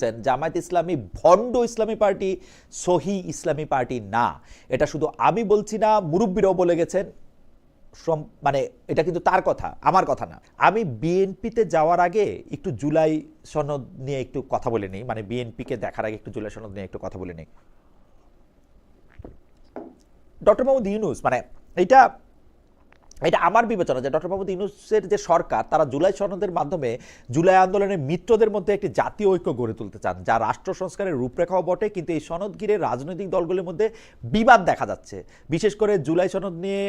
বলেছেন, জামায়াত ইসলামী ভণ্ড ইসলামী পার্টি, সহি ইসলামী পার্টি না। এটা শুধু আমি বলছি না, মুরব্বীরাও বলে গেছেন মানে এটা কিন্তু তার কথা, আমার কথা না। আমি বিএনপিতে যাওয়ার আগে একটু জুলাই সনদ নিয়ে একটু কথা বলে নিই মানে বিএনপিকে দেখার আগে একটু জুলাই সনদ নিয়ে একটু কথা বলে নিই। ডক্টর মোহাম্মদ ইউনুস মানে এটা এটা আমার বিবেচনা যে ডক্টর মোহাম্মদ ইউনুসের যে সরকার, তারা জুলাই সনদের মাধ্যমে জুলাই আন্দোলনের মিত্রদের মধ্যে একটি জাতীয় ঐক্য গড়ে তুলতে চান, যা রাষ্ট্র সংস্কারের রূপরেখাও বটে, কিন্তু এই সনদ ঘিরে রাজনৈতিক দলগুলির মধ্যে বিবাদ দেখা যাচ্ছে। বিশেষ করে জুলাই সনদ নিয়ে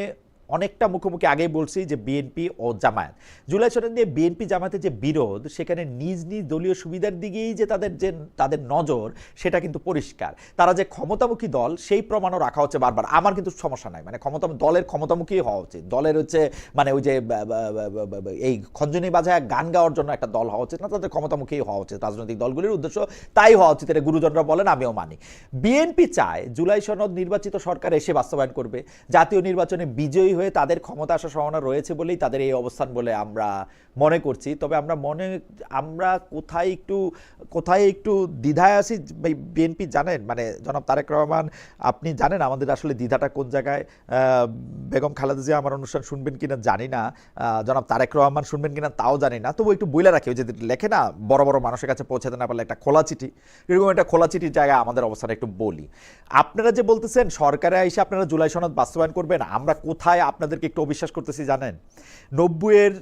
অনেকটা মুখোমুখি আগেই বলছি যে বিএনপি ও জামায়াত। জুলাই সনদ নিয়ে বিএনপি জামায়াতের যে বিরোধ, সেখানে নিজ নিজ দলীয় সুবিধার দিকেই যে তাদের যে, তাদের নজর, সেটা কিন্তু পরিষ্কার। তারা যে ক্ষমতামুখী দল, সেই প্রমাণও রাখা হচ্ছে বারবার। আমার কিন্তু সমস্যা নাই। মানে ক্ষমতা দলের ক্ষমতামুখী হওয়া উচিত। দলের হচ্ছে মানে ওই যে এই খঞ্জনি বাজায় গান গাওয়ার জন্য একটা দল হওয়া উচিত। না, তাদের ক্ষমতামুখী হওয়া উচিত। রাজনৈতিক দলগুলির উদ্দেশ্য তাই হওয়া উচিত। এটা গুরুজনরা বলেন, আমিও মানি। বিএনপি চায় জুলাই সনদ নির্বাচিত সরকার এসে বাস্তবায়ন করবে। জাতীয় নির্বাচনে বিজয়ী হয়ে তাদের ক্ষমতা আসার সম্ভাবনা রয়েছে বলেই তাদের এই অবস্থান বলে আমরা মনে করছি। তবে আমরা মনে, আমরা কোথায় একটু কোথায় একটু দ্বিধায় আছি বিএনপি জানেন? মানে জনাব তারেক রহমান, আপনি জানেন আমাদের আসলে দ্বিধাটা কোন জায়গায়? বেগম খালেদা জিয়া আমার অনুষ্ঠান শুনবেন কিনা জানি না। জনাব তারেক রহমান শুনবেন কিনা তাও জানি না। তবু একটু বইলে রাখি, ওই লেখে না, বড় বড় মানুষের কাছে পৌঁছাতে না পারলে একটা খোলা চিঠি। এরকম একটা খোলা চিঠির জায়গায় আমাদের অবস্থান একটু বলি। আপনারা যে বলতেছেন, সরকারে এসে আপনারা জুলাই সনদ বাস্তবায়ন করবেন, আমরা কোথায় আপনাদেরকে একটু অবিশ্বাস করতেছি, জানেন? নব্বইয়ের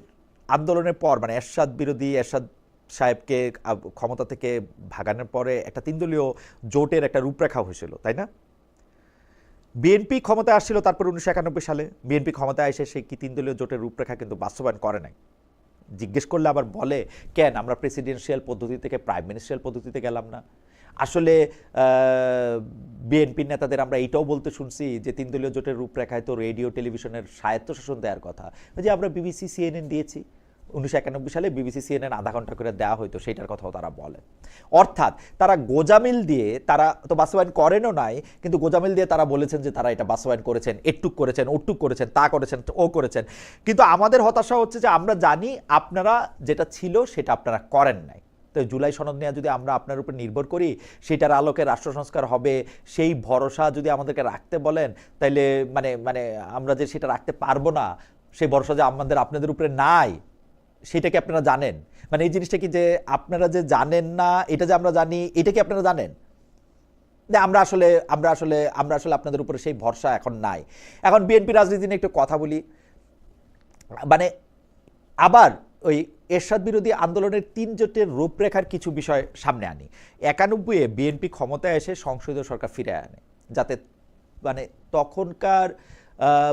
আন্দোলনের পর মানে এরশাদ বিরোধী, এরশাদ সাহেবকে ক্ষমতা থেকে ভাগানোর পরে একটা তিনদলীয় জোটের একটা রূপরেখা হয়েছিল, তাই না? বিএনপি ক্ষমতায় আসছিল তারপর উনিশশো একানব্বই সালে। বিএনপি ক্ষমতায় এসে সেই কি তিন দলীয় জোটের রূপরেখা কিন্তু বাস্তবায়ন করে নাই। জিজ্ঞেস করলে আবার বলে, কেন? আমরা প্রেসিডেন্সিয়াল পদ্ধতি থেকে প্রাইম মিনিস্ট্রিয়াল পদ্ধতিতে গেলাম না। আসলে বিএনপির নেতাদের আমরা এইটাও বলতে শুনছি যে তিন দলীয় জোটের রূপরেখায় তো রেডিও, টেলিভিশনের স্বায়ত্তশাসন দেওয়ার কথা। যে আমরা বিবিসি, সিএনএন দিয়েছি, উনিশশো একানব্বই সালে বিবিসি, সিএনএন আধা ঘণ্টা করে দেওয়া হয়তো, সেইটার কথাও তারা বলে। অর্থাৎ তারা গোজামিল দিয়ে তারা তো বাস্তবায়ন করেনও নাই, কিন্তু গোজামিল দিয়ে তারা বলেছেন যে তারা এটা বাস্তবায়ন করেছেন, এটুক করেছেন, ওটুক করেছেন, তা করেছেন, ও করেছেন। কিন্তু আমাদের হতাশা হচ্ছে যে আমরা জানি আপনারা যেটা ছিল সেটা আপনারা করেন নাই। তো জুলাই সনদ নিয়ে যদি আমরা আপনার উপর নির্ভর করি, সেটার আলোকে রাষ্ট্র সংস্কার হবে, সেই ভরসা যদি আমাদেরকে রাখতে বলেন, তাইলে মানে মানে আমরা যে সেটা রাখতে পারব না, সেই ভরসা যে আমাদের, আপনাদের উপরে নাই, সেটা কি আপনারা জানেন? মানে এই জিনিসটা কি যে আপনারা যে জানেন না, এটা যে আমরা জানি, এটা কি আপনারা জানেন? যে আমরা আসলে আমরা আসলে আমরা আসলে আপনাদের উপরে সেই ভরসা এখন নাই। এখন বিএনপি রাজনীতি নিয়ে একটু কথা বলি। মানে আবার ওই এরশাদ বিরোধী আন্দোলনের তিন জোটের রূপরেখার কিছু বিষয় সামনে আনি। একানব্বইয়ে বিএনপি ক্ষমতায় এসে সংসদীয় সরকার ফিরে আনে, যাতে মানে তখনকার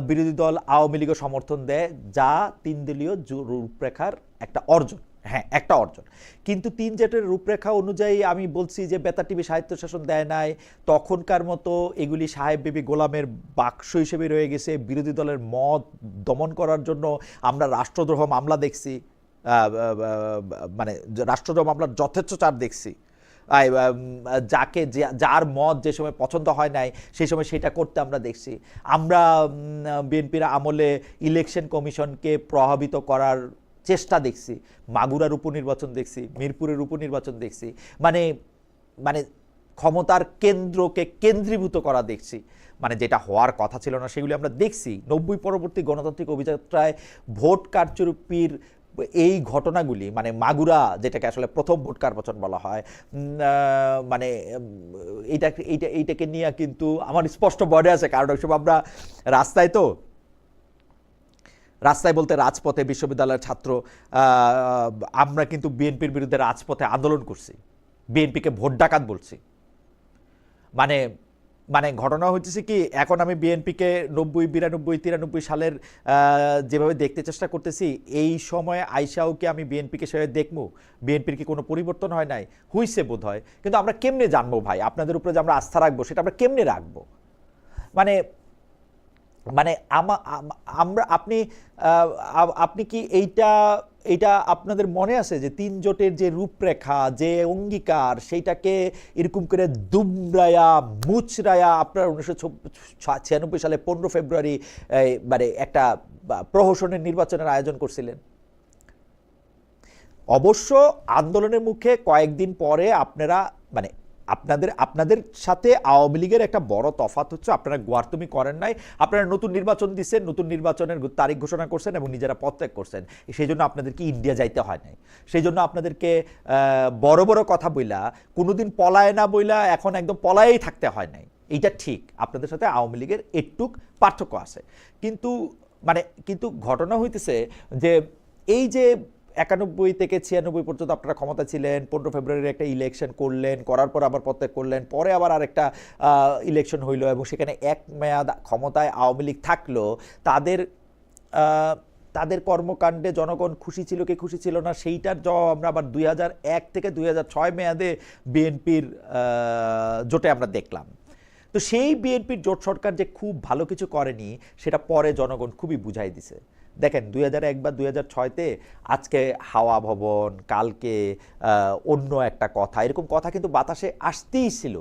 বিরোধী দল আওয়ামী লীগও সমর্থন দেয়, যা তিন দলীয় রূপরেখার একটা অর্জন। হ্যাঁ একটা অর্জন। কিন্তু তিন জেটের রূপরেখা অনুযায়ী আমি বলছি যে বেতা টিভি সাহিত্য শাসন দেয় নাই, তখনকার মতো এগুলি সাহেব বিবি গোলামের বাক্স হিসেবে রয়ে গেছে। বিরোধী দলের মত দমন করার জন্য আমরা রাষ্ট্রদ্রোহ মামলা দেখছি। মানে রাষ্ট্রদ্রোহ মামলার যথেচ্ছ চার দেখছি। যাকে যার মত যে সময় পছন্দ হয় নাই সেই সময় সেটা করতে আমরা দেখছি। আমরা বিএনপির আমলে ইলেকশন কমিশনকে প্রভাবিত করার চেষ্টা দেখছি। মাগুরার উপনির্বাচন দেখছি, মিরপুরের উপনির্বাচন দেখছি। মানে মানে ক্ষমতার কেন্দ্রকে কেন্দ্রীভূত করা দেখছি। মানে যেটা হওয়ার কথা ছিল না, সেগুলি আমরা দেখছি। নব্বই পরবর্তী গণতান্ত্রিক অভিযাত্রায় ভোট কারচুপির এই ঘটনাগুলি মানে মাগুরা যেটাকে আসলে প্রথম ভোট কারবচন বলা হয় মানে এইটা এইটা, এইটাকে নিয়ে কিন্তু আমার স্পষ্ট বডে আছে। কারণ ওইসব আমরা রাস্তায় তো, রাস্তায় বলতে রাজপথে বিশ্ববিদ্যালয়ের ছাত্র আমরা কিন্তু বিএনপির বিরুদ্ধে রাজপথে আন্দোলন করছি। বিএনপিকে ভোট ডাকাত বলছি। মানে মানে ঘটনা হচ্ছে কি, এখন আমি বিএনপিকে নব্বই, বিরানব্বই, তিরানব্বই সালের যেভাবে দেখতে চেষ্টা করতেছি, এই সময়ে আইসাও কি আমি বিএনপিকে সেভাবে দেখব বিএনপির কি কোনো পরিবর্তন হয় নাই? হুইসে বোধ হয় কিন্তু আমরা কেমনে জানব ভাই? আপনাদের উপরে যে আমরা আস্থা রাখব, সেটা আমরা কেমনে রাখব? মানে মানে আমা- আম- আমরা, আপনি আপনি কি এইটা এইটা আপনাদের মনে আছে যে তিন জোটের যে রূপরেখা, যে অঙ্গীকার, সেইটাকে এরকম করে দুমরায়া মুচরায়া আপনার উনিশশো ছিয়ানব্বই সালে পনেরো ফেব্রুয়ারি মানে একটা প্রহসনের নির্বাচনের আয়োজন করছিলেন। অবশ্য আন্দোলনের মুখে কয়েকদিন পরে আপনারা মানে আপনাদের আপনাদের সাথে আওয়ামী লীগের একটা বড় তফাত হচ্ছে আপনারা গোয়ার্তমি করেন নাই, আপনারা নতুন নির্বাচন দিচ্ছেন, নতুন নির্বাচনের তারিখ ঘোষণা করছেন এবং নিজেরা পদত্যাগ করছেন। সেই জন্য আপনাদেরকে ইন্ডিয়া যাইতে হয় নাই। সেই জন্য আপনাদেরকে বড় বড় কথা বইলা, কোনোদিন পলায় না বইলা এখন একদম পলায়েই থাকতে হয় নাই। এইটা ঠিক, আপনাদের সাথে আওয়ামী লীগের একটুক পার্থক্য আছে। কিন্তু মানে কিন্তু ঘটনা হইতেছে যে, এই যে একানব্বই থেকে ছিয়ানব্বই পর্যন্ত আপনারা ক্ষমতা ছিলেন, পনেরো ফেব্রুয়ারির একটা ইলেকশন করলেন, করার পর আবার প্রত্যেক করলেন, পরে আবার আরেকটা ইলেকশন হইল এবং সেখানে এক মেয়াদ ক্ষমতায় আওয়ামী লীগ থাকল। তাদের তাদের কর্মকাণ্ডে জনগণ খুশি ছিল কি খুশি ছিল না, সেইটার জবাব আমরা আবার দুই থেকে দুই মেয়াদে বিএনপির জোটে আমরা দেখলাম। তো সেই বিএনপির জোট সরকার যে খুব ভালো কিছু করেনি, সেটা পরে জনগণ খুবই বুঝাই দিছে। দেখেন, দুই এক বা দুই হাজার ছয়তে আজকে হাওয়া ভবন, কালকে অন্য একটা কথা। এরকম কথা কিন্তু বাতাসে আসতেই ছিল।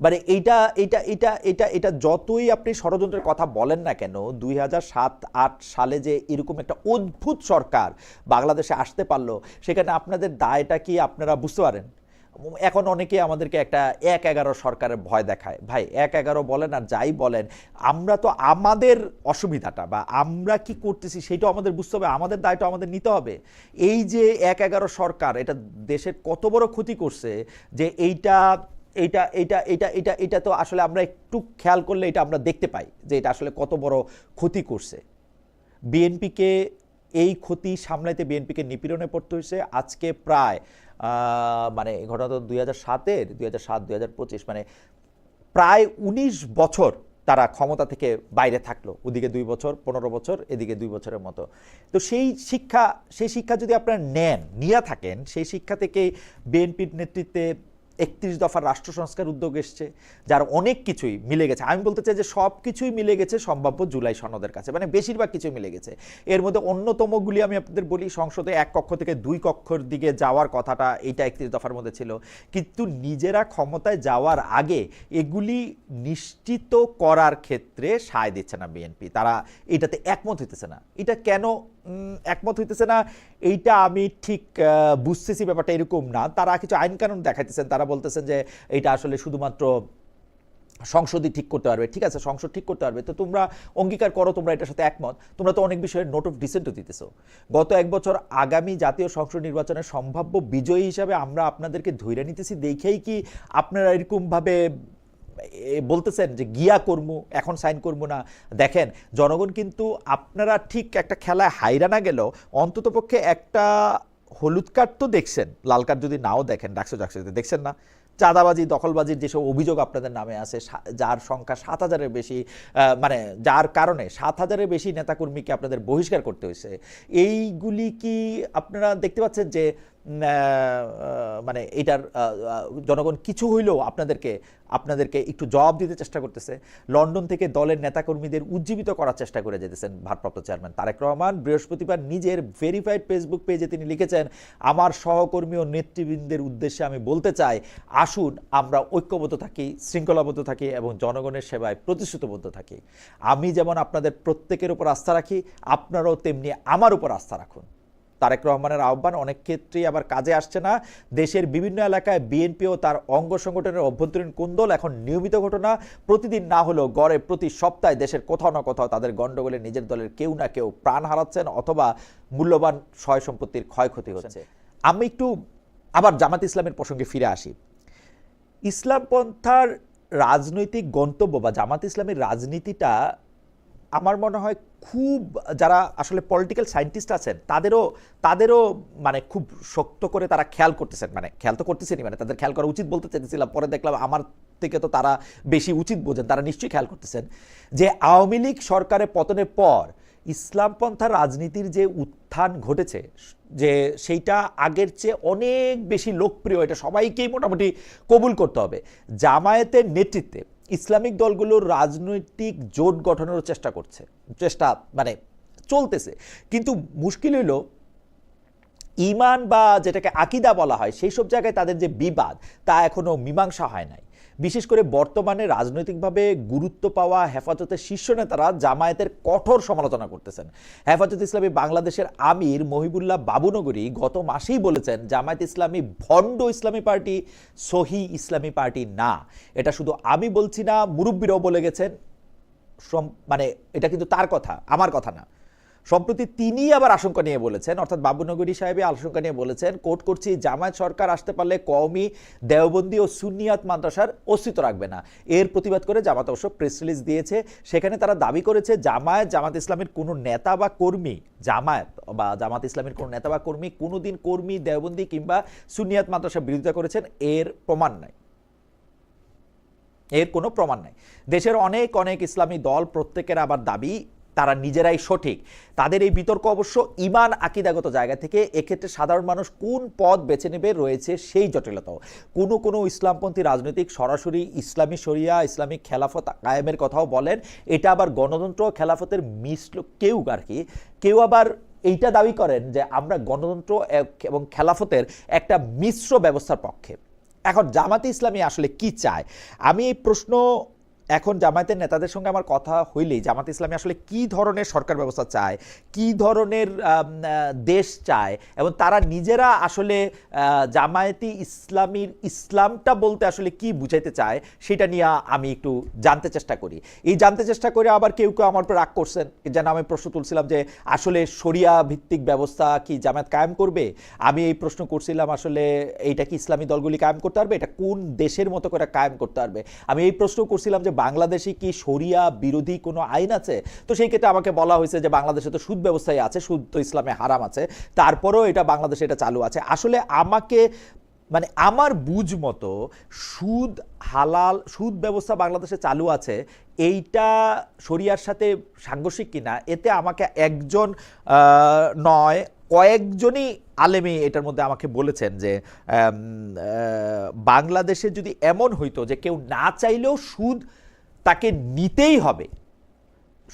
মানে এইটা এটা এটা এটা এটা যতই আপনি ষড়যন্ত্রের কথা বলেন না কেন, দুই হাজার সাত, আট সালে যে এরকম একটা অদ্ভুত সরকার বাংলাদেশে আসতে পারল, সেখানে আপনাদের দায়টা কি আপনারা বুঝতে পারেন? এখন অনেকে আমাদেরকে একটা এক এগারো সরকারের ভয় দেখায়। ভাই, এক এগারো বলেন আর যাই বলেন, আমরা তো আমাদের অসুবিধাটা বা আমরা কি করতেছি সেটাও আমাদের বুঝতে হবে, আমাদের দায়টা আমাদের নিতে হবে। এই যে এক এগারো সরকার, এটা দেশের কত বড় ক্ষতি করছে যে এইটা এইটা এইটা এটা এটা এটা তো আসলে আমরা একটু খেয়াল করলে এটা আমরা দেখতে পাই যে এটা আসলে কত বড় ক্ষতি করছে। বিএনপিকে এই ক্ষতি সামলাইতে বিএনপিকে নিপীড়নে পড়তে হয়েছে। আজকে প্রায় মানে ঘটনা তো দুই হাজার সাতের, দুই হাজার সাত, দুই হাজার পঁচিশ মানে প্রায় উনিশ বছর তারা ক্ষমতা থেকে বাইরে থাকল। ওদিকে দুই বছর, পনেরো বছর, এদিকে দুই বছরের মতো। তো সেই শিক্ষা সেই শিক্ষা যদি আপনারা নেন, নিয়ে থাকেন, সেই শিক্ষা থেকে বিএনপির নেতৃত্বে একত্রিশ দফার রাষ্ট্র সংস্কার উদ্যোগ এসছে, যার অনেক কিছুই মিলে গেছে। আমি বলতে চাই যে সব কিছুই মিলে গেছে সম্ভাব্য জুলাই সনদের কাছে মানে বেশিরভাগ কিছুই মিলে গেছে। এর মধ্যে অন্যতমগুলি আমি আপনাদের বলি, সংসদে এক কক্ষ থেকে দুই কক্ষর দিকে যাওয়ার কথাটা এইটা একত্রিশ দফার মধ্যে ছিল। কিন্তু নিজেরা ক্ষমতায় যাওয়ার আগে এগুলি নিশ্চিত করার ক্ষেত্রে সায় দিচ্ছে না বিএনপি। তারা এটাতে একমত হইতেছে না। এটা কেন একমত হইতেছে না? এইটা আমি ঠিক বুঝতেছি ব্যাপারটা এরকম না। তারা কিছু আইন কানুন দেখাইতেছেন, তারা বলতেছেন যে এটা আসলে শুধুমাত্র সংসদই ঠিক করতে পারবে। ঠিক আছে, সংসদ ঠিক করতে পারবে। তো তোমরা অঙ্গীকার করো, তোমরা এটার সাথে একমত। তোমরা তো অনেক বিষয়ে নোট অফ ডিসেন্টও দিতেছো। গত এক বছর আগামী জাতীয় সংসদ নির্বাচনের সম্ভাব্য বিজয়ী হিসাবে আমরা আপনাদেরকে ধৈর্য নিতেছি। দেখেই কি আপনারা এরকমভাবে বলতেছেন যে গিয়া কর্মু, এখন সাইন করব না। দেখেন, জনগণ কিন্তু আপনারা ঠিক একটা খেলায় হাইরা না গেলেও অন্ততপক্ষে একটা হলুদ কার্ড তো দেখছেন, লাল কার্ড যদি নাও দেখেন, ডাকসো ডাকসো দেখছেন না? চাঁদাবাজি, দখলবাজির যেসব অভিযোগ আপনাদের নামে আছে যার সংখ্যা সাত হাজারের বেশি মানে যার কারণে সাত হাজারের বেশি নেতাকর্মীকে আপনাদের বহিষ্কার করতে হয়েছে। এইগুলি কি আপনারা দেখতে পাচ্ছেন যে মানে এটার জনগণ কিছু হইলেও আপনাদেরকে আপনাদেরকে একটু জবাব দিতে চেষ্টা করতেছে। লন্ডন থেকে দলের নেতাকর্মীদের উজ্জীবিত করার চেষ্টা করে যেতেছেন ভারপ্রাপ্ত চেয়ারম্যান তারেক রহমান। বৃহস্পতিবার নিজের ভেরিফাইড ফেসবুক পেজে তিনি লিখেছেন, আমার সহকর্মী ও নেতৃবৃন্দের উদ্দেশ্যে আমি বলতে চাই, আসুন আমরা ঐক্যবদ্ধ থাকি, শৃঙ্খলাবদ্ধ থাকি এবং জনগণের সেবায় প্রতিশ্রুতবদ্ধ থাকি। আমি যেমন আপনাদের প্রত্যেকের উপর আস্থা রাখি, আপনারাও তেমনি আমার উপর আস্থা রাখুন। তারেক রহমানের আহ্বান অনেক ক্ষেত্রেই আবার কাজে আসছে না। দেশের বিভিন্ন এলাকায় বিএনপি ও তার অঙ্গ সংগঠনের অভ্যন্তরীণ কুন্দল এখন নিয়মিত ঘটনা প্রতিদিন না হলেও গড়ে প্রতি সপ্তাহে দেশের কোথাও না কোথাও তাদের গণ্ডগোলে নিজের দলের কেউ না কেউ প্রাণ হারাচ্ছেন অথবা মূল্যবান সয় সম্পত্তির ক্ষয়ক্ষতি হচ্ছে। আমি একটু আবার জামাত ইসলামের প্রসঙ্গে ফিরে আসি। ইসলাম পন্থার রাজনৈতিক গন্তব্য বা জামাত ইসলামের রাজনীতিটা আমার মনে হয় খুব যারা আসলে পলিটিক্যাল সায়েন্টিস্ট আছেন, তাদেরও তাদেরও মানে খুব শক্ত করে তারা খেয়াল করতেছেন। মানে খেয়াল তো করতেছেনই মানে তাদের খেয়াল করা উচিত বলতে চাইতেছিলাম। পরে দেখলাম আমার থেকে তো তারা বেশি উচিত বোঝেন, তারা নিশ্চয়ই খেয়াল করতেছেন যে আওয়ামী লীগ সরকারের পতনের পর ইসলামপন্থা রাজনীতির যে উত্থান ঘটেছে, যে সেইটা আগের চেয়ে অনেক বেশি লোকপ্রিয়, এটা সবাইকেই মোটামুটি কবুল করতে হবে। জামায়াতের নেতৃত্বে ইসলামিক দলগুলোর রাজনৈতিক জোট গঠনেরও চেষ্টা করছে। চেষ্টা মানে চলতেছে। কিন্তু মুশকিল হইল, ইমান বা যেটাকে আকিদা বলা হয় সেই সব জায়গায় তাদের যে বিবাদ, তা এখনও মীমাংসা হয় নাই। বিশেষ করে বর্তমানে রাজনৈতিকভাবে গুরুত্ব পাওয়া হেফাজতের শীর্ষ নেতারা জামায়াতের কঠোর সমালোচনা করতেছেন। হেফাজত ইসলামী বাংলাদেশের আমির মহিবুল্লাহ বাবুনগরী গত মাসেই বলেছেন, জামায়াত ইসলামী ভণ্ড ইসলামী পার্টি, সহি ইসলামী পার্টি না। এটা শুধু আমি বলছি না, মুরব্বীরাও বলে গেছেন মানে এটা কিন্তু তার কথা, আমার কথা না। সম্প্রতি তিনি আবার আশঙ্কা নিয়ে বলেছেন, অর্থাৎ বাবুনগরী সাহেবে আশঙ্কা নিয়ে বলেছেন, কোর্ট করছি, জামায়াত সরকার আসতে পারলে কওমি, দেওবন্দি ও সুন্নিয়াত মাদ্রাসার অস্তিত্ব রাখবে না। এর প্রতিবাদ করে জামাত অবশ্য প্রেস রিলিজ দিয়েছে। সেখানে তারা দাবি করেছে, জামায়াত, জামাত ইসলামের কোনো নেতা বা কর্মী, জামায়াত বা জামাত ইসলামের কোনো নেতা বা কর্মী কোনোদিন কর্মী, দেওবন্দি কিংবা সুন্নিয়াত মাদ্রাসা বিরোধিতা করেছেন, এর প্রমাণ নাই। এর কোনো প্রমাণ নাই। দেশের অনেক অনেক ইসলামী দল প্রত্যেকের আবার দাবি তারা নিজেরাই সঠিক। তাদের এই বিতর্ক অবশ্য ইমান আকিদাগত জায়গা থেকে এক্ষেত্রে সাধারণ মানুষ কোন পথ বেছে নেবে রয়েছে সেই জটিলতাও। কোনো কোনো ইসলামপন্থী রাজনৈতিক সরাসরি ইসলামী শরিয়া ইসলামিক খেলাফত কায়েমের কথাও বলেন। এটা আবার গণতন্ত্র খেলাফতের মিশ্র কেউ আর কি। কেউ আবার এইটা দাবি করেন যে আমরা গণতন্ত্র এবং খেলাফতের একটা মিশ্র ব্যবস্থার পক্ষে। এখন জামাতে ইসলামী আসলে কি চায়? আমি এই প্রশ্ন এখন জামায়াতের নেতাদের সঙ্গে আমার কথা হইলেই জামাত ইসলামী আসলে কি ধরনের সরকার ব্যবস্থা চায়, কি ধরনের দেশ চায় এবং তারা নিজেরা আসলে জামায়াতি ইসলামীর ইসলামটা বলতে আসলে কি বুঝাইতে চায় সেটা নিয়ে আমি একটু জানতে চেষ্টা করি। এই জানতে চেষ্টা করে আবার কেউ কেউ আমার উপর রাগ করছেন যেন আমি প্রশ্ন তুলছিলাম যে আসলে শরিয়া ভিত্তিক ব্যবস্থা কি জামায়াত কায়েম করবে? আমি এই প্রশ্ন করছিলাম আসলে এইটা কি ইসলামী দলগুলি কায়েম করতে পারবে? এটা কোন দেশের মতো করে কায়েম করতে পারবে? আমি এই প্রশ্ন করছিলাম যে বাংলাদেশে কি শরিয়া বিরোধী কোনো আইন আছে? তো সেই ক্ষেত্রে আমাকে বলা হয়েছে যে বাংলাদেশে তো সুদ ব্যবস্থায় আছে, সুদ তো ইসলামে হারাম আছে, তারপরেও এটা বাংলাদেশে এটা চালু আছে। আসলে আমাকে মানে আমার বুঝ মতো সুদ হালাল, সুদ ব্যবস্থা বাংলাদেশে চালু আছে, এইটা শরিয়ার সাথে সাংঘর্ষিক কিনা, এতে আমাকে একজন নয়, কয়েকজনই আলেমী এটার মধ্যে আমাকে বলেছেন যে বাংলাদেশে যদি এমন হইতো যে কেউ না চাইলেও সুদ তাকে নিতেই হবে।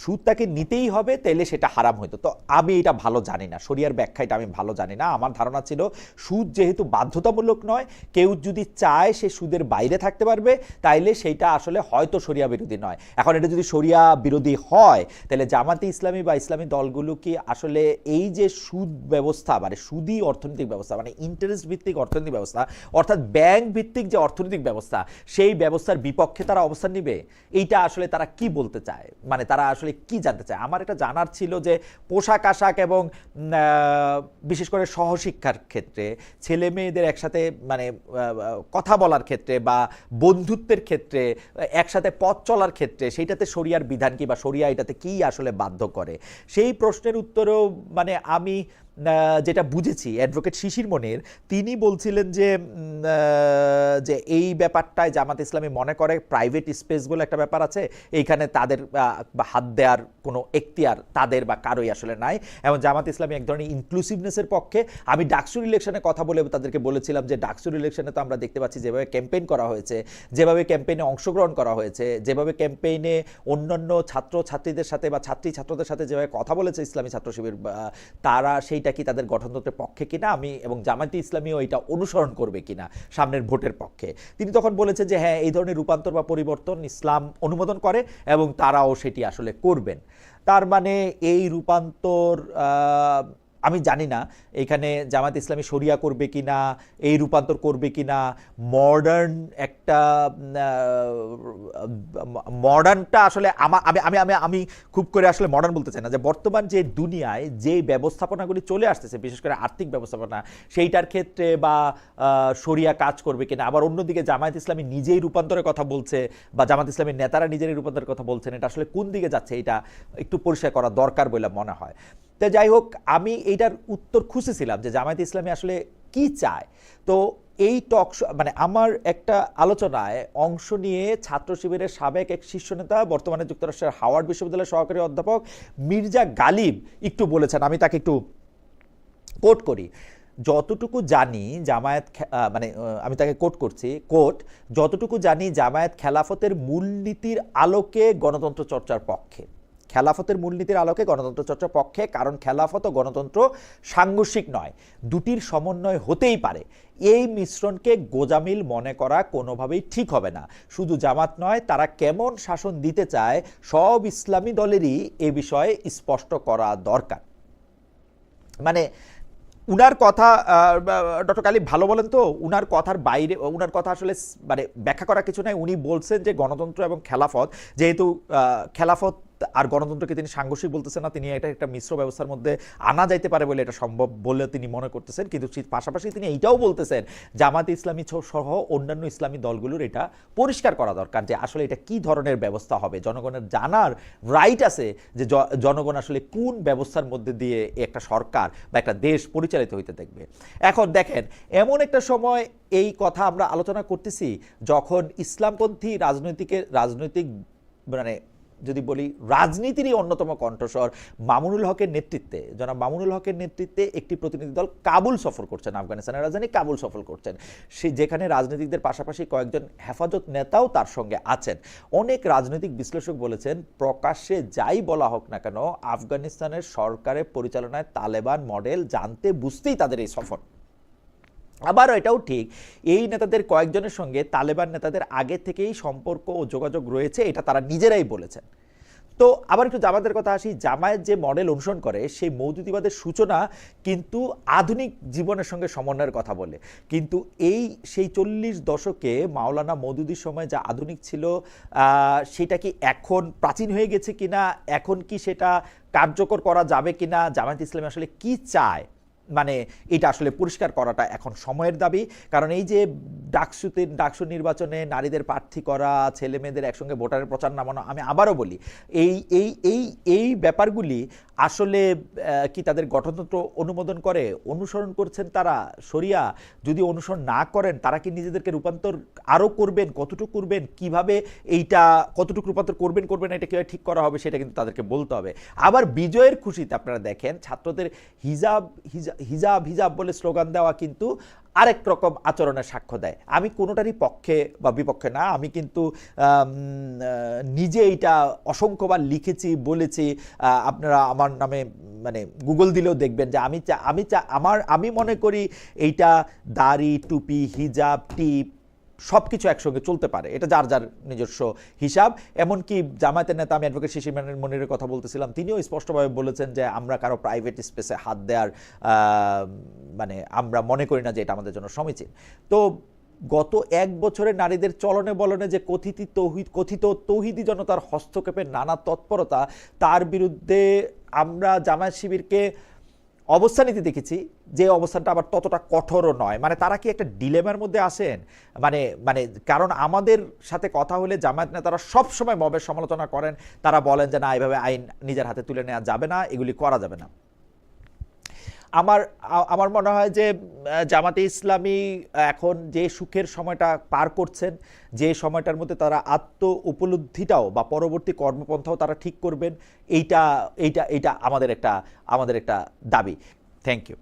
সুদ তাকে নিতেই হবে, তাইলে সেটা হারাম হইতো তো আমি এটা ভালো জানি না, শরিয়ার ব্যাখ্যা এটা আমি ভালো জানি না। আমার ধারণা ছিল সুদ যেহেতু বাধ্যতামূলক নয়, কেউ যদি চায় সে সুদের বাইরে থাকতে পারবে, তাইলে সেইটা আসলে হয়তো শরিয়া বিরোধী নয়। এখন এটা যদি শরিয়া বিরোধী হয় তাহলে জামাতে ইসলামী বা ইসলামী দলগুলো কি আসলে এই যে সুদ ব্যবস্থা মানে সুদী অর্থনৈতিক ব্যবস্থা মানে ইন্টারেস্ট ভিত্তিক অর্থনৈতিক ব্যবস্থা, অর্থাৎ ব্যাংক ভিত্তিক যে অর্থনৈতিক ব্যবস্থা, সেই ব্যবস্থার বিপক্ষে তারা অবস্থান নিবে? এইটা আসলে তারা কি বলতে চায়? মানে তারা আসলে কি জানতে চায়? আমার এটা জানার ছিল যে পোশাক, আশাক এবং বিশেষ করে সহশিক্ষার ক্ষেত্রে ছেলে মেয়েদের একসাথে মানে কথা বলার ক্ষেত্রে বা বন্ধুত্বের ক্ষেত্রে, একসাথে পথ চলার ক্ষেত্রে সেইটাতে শরিয়ার বিধান কি বা শরিয়া এটাতে কি আসলে বাধ্য করে? সেই প্রশ্নের উত্তরেও মানে আমি যেটা বুঝেছি অ্যাডভোকেট শিশির মনের, তিনি বলছিলেন যে যে এই ব্যাপারটায় জামাত ইসলামী মনে করে প্রাইভেট স্পেসগুলো একটা ব্যাপার আছে, এইখানে তাদের বা হাত দেওয়ার কোনো এখতিয়ার তাদের বা কারোই আসলে নাই। এবং জামাত ইসলামী এক ধরনের ইনক্লুসিভনেসের পক্ষে, আমি ডাকসুর ইলেকশনে কথা বলে তাদেরকে বলেছিলাম যে, ডাকসুর ইলেকশনে তো আমরা দেখতে পাচ্ছি যেভাবে ক্যাম্পেইন করা হয়েছে, যেভাবে ক্যাম্পেইনে অংশগ্রহণ করা হয়েছে, যেভাবে ক্যাম্পেইনে অন্যান্য ছাত্র ছাত্রীদের সাথে বা ছাত্রী ছাত্রদের সাথে যেভাবে কথা বলেছে ইসলামী ছাত্র শিবির তারা সেইটা কি তাদের গঠনতন্ত্রের পক্ষে কিনা? আমি এবং জামায়াতে ইসলামীও এটা অনুসরণ করবে কিনা সামনের ভোটের পক্ষে? তিনি তখন বলেছেন যে হ্যাঁ এই ধরনের রূপান্তর বা পরিবর্তন ইসলাম অনুমোদন করে এবং তারাও সেটি আসলে করবেন। তার মানে এই রূপান্তর আমি জানি না, এখানে জামাত ইসলামী শরিয়া করবে কি না এই রূপান্তর করবে কি না মডার্ন একটা মডার্নটা আসলে আমা- আমি আমি আমি আমি খুব করে আসলে মডার্ন বলতে চাই না। যে বর্তমান যে দুনিয়ায় যে ব্যবস্থাপনাগুলি চলে আসতেছে, বিশেষ করে আর্থিক ব্যবস্থাপনা, সেইটার ক্ষেত্রে বা শরিয়া কাজ করবে কিনা, আবার অন্যদিকে জামায়াত ইসলামী নিজেই রূপান্তরের কথা বলছে বা জামাত ইসলামীর নেতারা নিজেরই রূপান্তরের কথা বলছেন, এটা আসলে কোন দিকে যাচ্ছে, এটা একটু পরিষ্কার করা দরকার বলে মনে হয়। তো যাই হোক, আমি এইটার উত্তর খুঁজেছিলাম যে জামায়াত ইসলামী আসলে কি চায়। তো এই টক মানে আমার একটা আলোচনায় অংশ নিয়ে ছাত্র শিবিরের সাবেক এক শীর্ষ নেতা, বর্তমানে যুক্তরাষ্ট্রের হাওয়ার্ড বিশ্ববিদ্যালয়ের সহকারী অধ্যাপক মির্জা গালিব একটু বলেছেন, আমি তাকে একটু কোট করি। যতটুকু জানি জামায়াত মানে আমি তাকে কোট করছি কোট যতটুকু জানি জামায়াত খেলাফতের মূলনীতির আলোকে গণতন্ত্র চর্চার পক্ষে। খেলাফতের মূলনীতির আলোকে গণতন্ত্র চর্চা পক্ষে, কারণ খেলাফত ও গণতন্ত্র সাংঘর্ষিক নয়, দুটির সমন্বয় হতেই পারে। এই মিশ্রণকে গোজামিল মনে করা কোনোভাবেই ঠিক হবে না। শুধু জামাত নয়, তারা কেমন শাসন দিতে চায়, সব ইসলামী দলেরই এ বিষয়ে স্পষ্ট করা দরকার। মানে উনার কথা ডক্টর কালী ভালো বলেন তো, উনার কথার বাইরে, উনার কথা আসলে মানে ব্যাখ্যা করা কিছু নাই। উনি বলছেন যে গণতন্ত্র এবং খেলাফত, যেহেতু খেলাফত আর গণতন্ত্রকে তিনি সাংঘর্ষিক বলতেছেন না, তিনি এটা একটা মিশ্র ব্যবস্থার মধ্যে আনা যাইতে পারে বলে এটা সম্ভব বলে তিনি মনে করতেছেন। কিন্তু পাশাপাশি তিনি এইটাও বলতেছেন জামাত ইসলামী সহ অন্যান্য ইসলামী দলগুলোর এটা পরিষ্কার করা দরকার যে আসলে এটা কি ধরনের ব্যবস্থা হবে। জনগণের জানার রাইট আছে যে জনগণ আসলে কোন ব্যবস্থার মধ্যে দিয়ে একটা সরকার বা একটা দেশ পরিচালিত হইতে দেখবে। এখন দেখেন, এমন একটা সময় এই কথা আমরা আলোচনা করতেছি যখন ইসলামপন্থী রাজনৈতিকের রাজনৈতিক মানে যদি বলি, রাজনীতিরই অন্যতম কণ্ঠস্বর মামুনুল হকের নেতৃত্বে। জনাব মামুনুল হকের নেতৃত্বে একটি প্রতিনিধি দল কাবুল সফর করছেন, আফগানিস্তানের রাজধানী কাবুল সফর করছেন। সে যেখানে রাজনীতিকদের পাশাপাশি কয়েকজন হেফাজত নেতাও তার সঙ্গে আছেন। অনেক রাজনৈতিক বিশ্লেষক বলেছেন, প্রকাশ্যে যাই বলা হোক না কেন, আফগানিস্তানের সরকারের পরিচালনায় তালেবান মডেল জানতে বুঝতেই তাদের এই সফর। আবারও এটাও ঠিক, এই নেতাদের কয়েকজনের সঙ্গে তালেবান নেতাদের আগে থেকেই সম্পর্ক ও যোগাযোগ রয়েছে, এটা তারা নিজেরাই বলেছেন। তো আবার একটু জামাতের কথা আসি, জামায়াত যে মডেল অনুসরণ করে, সেই মৌদুদিবাদের সূচনা কিন্তু আধুনিক জীবনের সঙ্গে সমন্বয়ের কথা বলে। কিন্তু এই সেই চল্লিশ দশকে মাওলানা মৌদুদির সময় যা আধুনিক ছিল সেটা কি এখন প্রাচীন হয়ে গেছে কিনা? এখন কি সেটা কার্যকর করা যাবে কিনা? জামায়াত ইসলামী আসলে কি চায়? মানে এটা আসলে পরিষ্কার করাটা এখন সময়ের দাবি। কারণ এই যে ডাকসুতে, ডাকসু নির্বাচনে নারীদের প্রার্থী করা, ছেলে মেয়েদের একসঙ্গে ভোটারের প্রচার নামানো, আমি আবারও বলি, এই এই এই এই ব্যাপারগুলি আসলে কি তাদের গঠনতন্ত্র অনুমোদন করে, অনুসরণ করছেন তারা সরিয়া যদি অনুসরণ না করেন, তারা কি নিজেদেরকে রূপান্তর আরও করবেন, কতটুকু করবেন, কীভাবে এইটা, কতটুকু রূপান্তর করবেন করবেন, এটা কীভাবে ঠিক করা হবে, সেটা কিন্তু তাদেরকে বলতে হবে। আবার বিজয়ের খুশিতে আপনারা দেখেন, ছাত্রদের হিজাব হিজাব হিজাব বলে স্লোগান দেওয়া কিন্তু আরেক রকম আচরণের সাক্ষ্য দেয়। আমি কোনোটারই পক্ষে বা বিপক্ষে না, আমি কিন্তু নিজে এইটা অসংখ্যবার লিখেছি, বলেছি আপনারা আমার নামে মানে গুগল দিলেও দেখবেন যে আমি চা আমি চা, আমার, আমি মনে করি এইটা দাড়ি, টুপি, হিজাব, টিপ সব কিছু একসঙ্গে চলতে পারে। এটা যার যার নিজস্ব হিসাব। এমনকি জামায়াতের নেতা, আমি অ্যাডভোকেট শিশির মনির- মনিরের কথা বলতেছিলাম, তিনিও স্পষ্টভাবে বলেছেন যে আমরা কারও প্রাইভেট স্পেসে হাত দেওয়ার মানে আমরা মনে করি না যে এটা আমাদের জন্য সমীচীন। তো গত এক বছরে নারীদের চলনে বলনে যে কথিত তৌহিদ কথিত তৌহিদি জনতার হস্তক্ষেপের নানা তৎপরতা, তার বিরুদ্ধে আমরা জামায়াত শিবিরকে অবস্থান নিতে দেখেছি যে অবস্থানটা আবার ততটা কঠোরও নয়। মানে তারা কি একটা ডিলেমার মধ্যে আসেন মানে মানে কারণ আমাদের সাথে কথা হলে জামায়াত নেতারা সবসময় মবের সমালোচনা করেন। তারা বলেন যে, না, এভাবে আইন নিজের হাতে তুলে নেওয়া যাবে না, এগুলি করা যাবে না। আমার আমার মনে হয় যে জামাতে ইসলামী এখন যে সুখের সময়টা পার করছেন, যে সময়টার মধ্যে তারা আত্ম উপলব্ধিটাও বা পরবর্তী কর্মপন্থাও তারা ঠিক করবেন, এইটা এইটা এইটা আমাদের একটা আমাদের একটা দাবি। Thank you